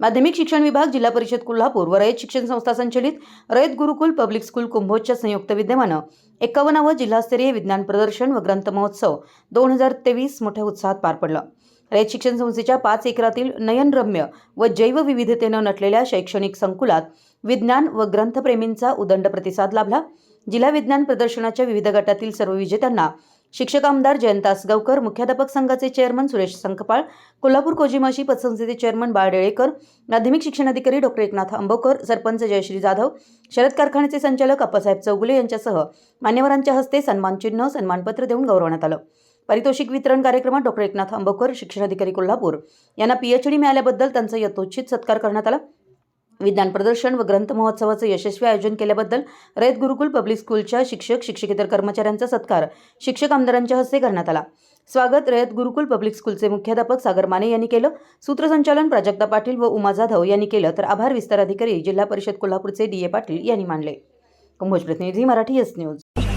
माध्यमिक शिक्षण विभाग जिल्हा परिषद कोल्हापूर व रयत शिक्षण संस्था संचलित रयत गुरुकुल पब्लिक स्कूल कुंभोजच्या संयुक्त विद्यमानं एकावन्नावं जिल्हास्तरीय विज्ञान प्रदर्शन व ग्रंथ महोत्सव दोन हजार तेवीस मोठ्या उत्साहात पार पडला. रयत शिक्षण संस्थेच्या पाच एकरातील नयनरम्य व जैवविविधतेनं नटलेल्या शैक्षणिक संकुलात विज्ञान व ग्रंथप्रेमींचा उदंड प्रतिसाद लाभला. जिल्हा विज्ञान प्रदर्शनाच्या विविध गटातील सर्व विजेत्यांना शिक्षक आमदार जयंत आसगावकर मुख्याध्यापक संघाचे चेअरमन सुरेश संकपाळ कोल्हापूर कोजिमाशी पतसंस्थेचे चेअरमन बाळडेळेकर माध्यमिक शिक्षणाधिकारी डॉक्टर एकनाथ आंबोकर सरपंच जयश्री जाधव शरद कारखान्याचे संचालक अप्पासाहेब चौगुले यांच्यासह मान्यवरांच्या हस्ते सन्मानचिन्ह सन्मानपत्र देऊन गौरवण्यात आलं. पारितोषिक वितरण कार्यक्रमात डॉक्टर एकनाथ आंबोकर शिक्षणाधिकारी कोल्हापूर यांना पीएचडी मिळाल्याबद्दल त्यांचा यथोचित सत्कार करण्यात आला. विज्ञान प्रदर्शन व ग्रंथ महोत्सवाचं यशस्वी आयोजन केल्याबद्दल रयत गुरुकुल पब्लिक स्कूलच्या शिक्षक शिक्षकेतर कर्मचाऱ्यांचा सत्कार. शिक्षक आमदारांच्या हस्ते करण्यात आला. स्वागत रयत गुरुकुल पब्लिक स्कूलचे मुख्याध्यापक सागर माने यांनी केलं. सूत्रसंचालन प्राजक्ता पाटील व उमा जाधव यांनी केलं. तर आभार विस्तार अधिकारी जिल्हा परिषद कोल्हापूरचे डी ए पाटील यांनी मानले. कुंभोज प्रतिनिधी मराठी एस न्यूज.